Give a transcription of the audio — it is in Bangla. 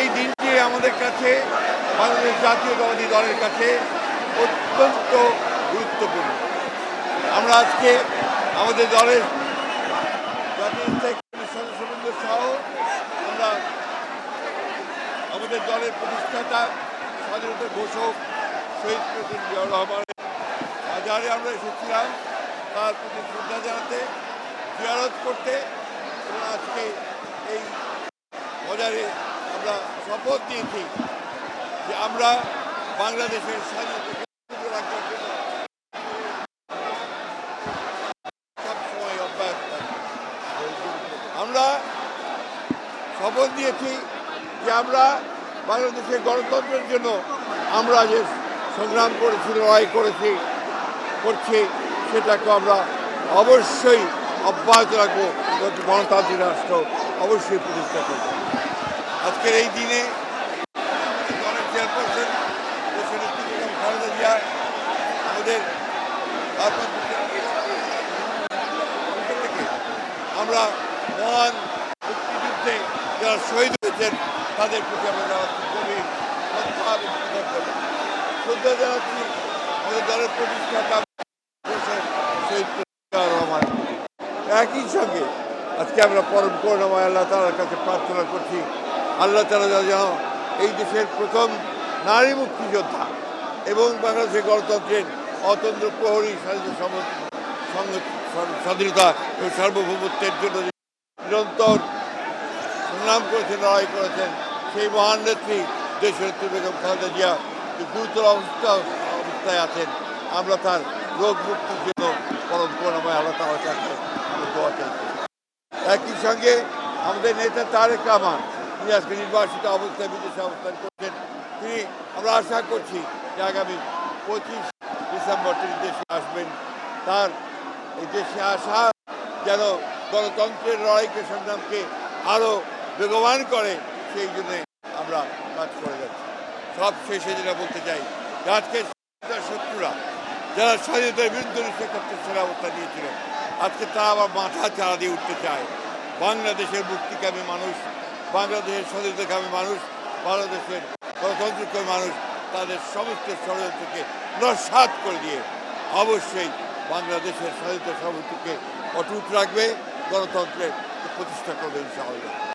এই দিনটি আমাদের কাছে বাংলাদেশ জাতীয়তাবাদী দলের কাছে অত্যন্ত গুরুত্বপূর্ণ। আমরা আজকে আমাদের দলের সদস্যবৃন্দ সহ আমরা আমাদের দলের প্রতিষ্ঠাতা স্বাধীনতা ঘোষক শহীদ প্রেসিডেন্ট জিয়াউর রহমানের বাজারে আমরা এসেছিলাম তার প্রতি শ্রদ্ধা জানাতে, জিয়ারত করতে আজকে এই বাজারে আমরা শপথ নিয়েছি যে আমরা বাংলাদেশের আমরা শপথ দিয়েছি যে আমরা বাংলাদেশের গণতন্ত্রের জন্য আমরা যে সংগ্রাম করেছি, লড়াই করেছি, করছি, সেটাকে আমরা অবশ্যই অব্যাহত রাখব। গণতান্ত্রিক রাষ্ট্র অবশ্যই প্রতিষ্ঠা করব। আজকের এই দিনে দলের চেয়ারপারসন দেশের নেত্রী বেগম খালেদা জিয়া আমাদের থেকে আমরা মহান মুক্তিযুদ্ধে যারা শহীদ হয়েছেন, তাদের প্রতি আমরা গভীর শ্রদ্ধা জানাচ্ছি আমাদের দলের প্রতিষ্ঠাতা একই সঙ্গে আজকে আমরা পরম করুণাময় আল্লাহ তালার কাছে প্রার্থনা করছি আল্লাহ তালা এই দেশের প্রথম নারী মুক্তিযোদ্ধা এবং বাংলাদেশের গণতন্ত্রের অতন্ত্র প্রহরী স্বাধীনতা এবং সার্বভৌমত্বের জন্য নিরন্তর সংগ্রাম করেছেন, লড়াই করেছেন, সেই মহান নেত্রী দেশনেত্রী বেগম খালেদা জিয়া গুরুতর অবস্থা অবস্থায় আছেন, আমরা তার রোগ মুক্তির জন্য পরম করুণাময় আল্লাহ আমরা দোয়া চাইছি। একই সঙ্গে আমাদের নেতা তারেক রহমান তিনি আজকে নির্বাসিত অবস্থায় বিদেশে অবস্থান করছেন। তিনি, আমরা আশা করছি যে আগামী পঁচিশ ডিসেম্বর তিনি দেশে আসবেন। তার এই দেশে আসা যেন গণতন্ত্রের লড়াইকে সংগ্রামকে আরও বেগবান করে, সেই জন্যে আমরা কাজ করে যাচ্ছি। সব শেষে যেটা বলতে চাই, আজকে শত্রুরা, যারা স্বাধীনতার বিরুদ্ধে সেক্ষেত্রে সেরা অবস্থা নিয়েছিল আজকে তারা আবার মাথা চারা দিয়ে উঠতে চায়। বাংলাদেশের মুক্তিকামী মানুষ বাংলাদেশের স্বাধীনতাকামী মানুষ, বাংলাদেশের গণতন্ত্রকামী মানুষ, তাদের সমস্ত ষড়যন্ত্রকে নস্বাত করে দিয়ে অবশ্যই বাংলাদেশের স্বাধীনতা সামর্থ্যকে অটুট রাখবে, গণতন্ত্রের প্রতিষ্ঠা করবে ইনশাআল্লাহ।